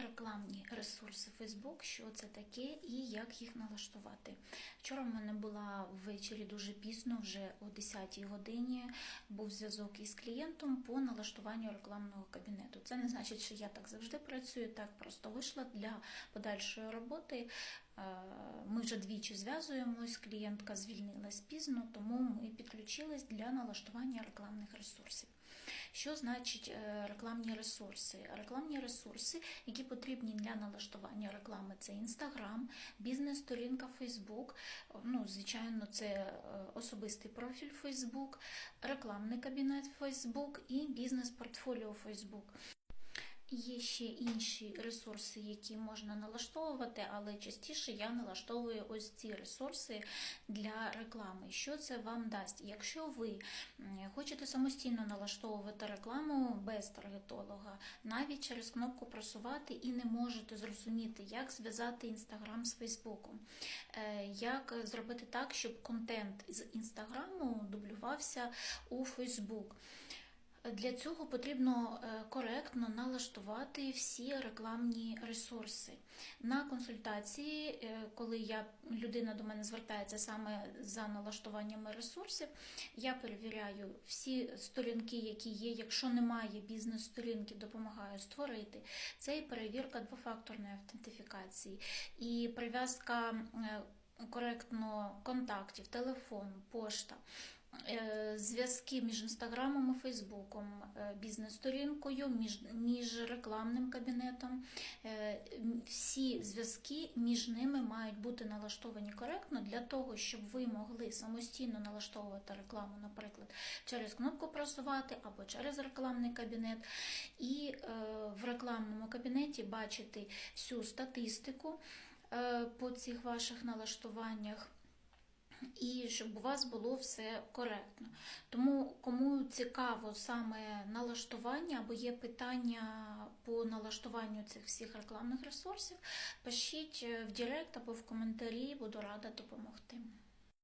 рекламні ресурси Facebook, що це таке і як їх налаштувати. Вчора в мене була ввечері дуже пізно, вже о 10-й годині був зв'язок із клієнтом по налаштуванню рекламного кабінету. Це не значить, що я так завжди працюю, так просто вийшла для подальшої роботи. Е, Ми вже двічі зв'язуємось, клієнтка звільнилась пізно, тому ми підключились для налаштування рекламних ресурсів. Що значить е, рекламні ресурси? Рекламні ресурси, які потрібні для налаштування реклами, це Інстаграм, бізнес-сторінка Фейсбук, ну, звичайно, це е, особистий профіль Фейсбук, рекламний кабінет Фейсбук і бізнес-портфоліо Facebook. Є ще інші ресурси, які можна налаштовувати, але частіше я налаштовую ось ці ресурси для реклами. Що це вам дасть? Якщо ви хочете самостійно налаштовувати рекламу без таргетолога, навіть через кнопку просувати і не можете зрозуміти, як зв'язати інстаграм з Фейсбуком, е, як зробити так, щоб контент з інстаграму дублювався у Фейсбук. Для цього потрібно е, коректно налаштувати всі рекламні ресурси. На консультації, е, коли я, людина до мене звертається саме за налаштуваннями ресурсів, я перевіряю всі сторінки, які є. Якщо немає бізнес-сторінки, допомагаю створити. Це і перевірка двофакторної автентифікації, і прив'язка е, коректно контактів, телефон, пошта. Е, Зв'язки між інстаграмом і Фейсбуком, е, бізнес-сторінкою, між, між рекламним кабінетом. Е, Всі зв'язки між ними мають бути налаштовані коректно для того, щоб ви могли самостійно налаштовувати рекламу, наприклад, через кнопку просувати або через рекламний кабінет, і в рекламному кабінеті бачити всю статистику по цих ваших налаштуваннях і щоб у вас було все коректно. Тому кому цікаво саме налаштування або є питання по налаштуванню цих всіх рекламних ресурсів, пишіть е, в Директ або в коментарі, буду рада допомогти.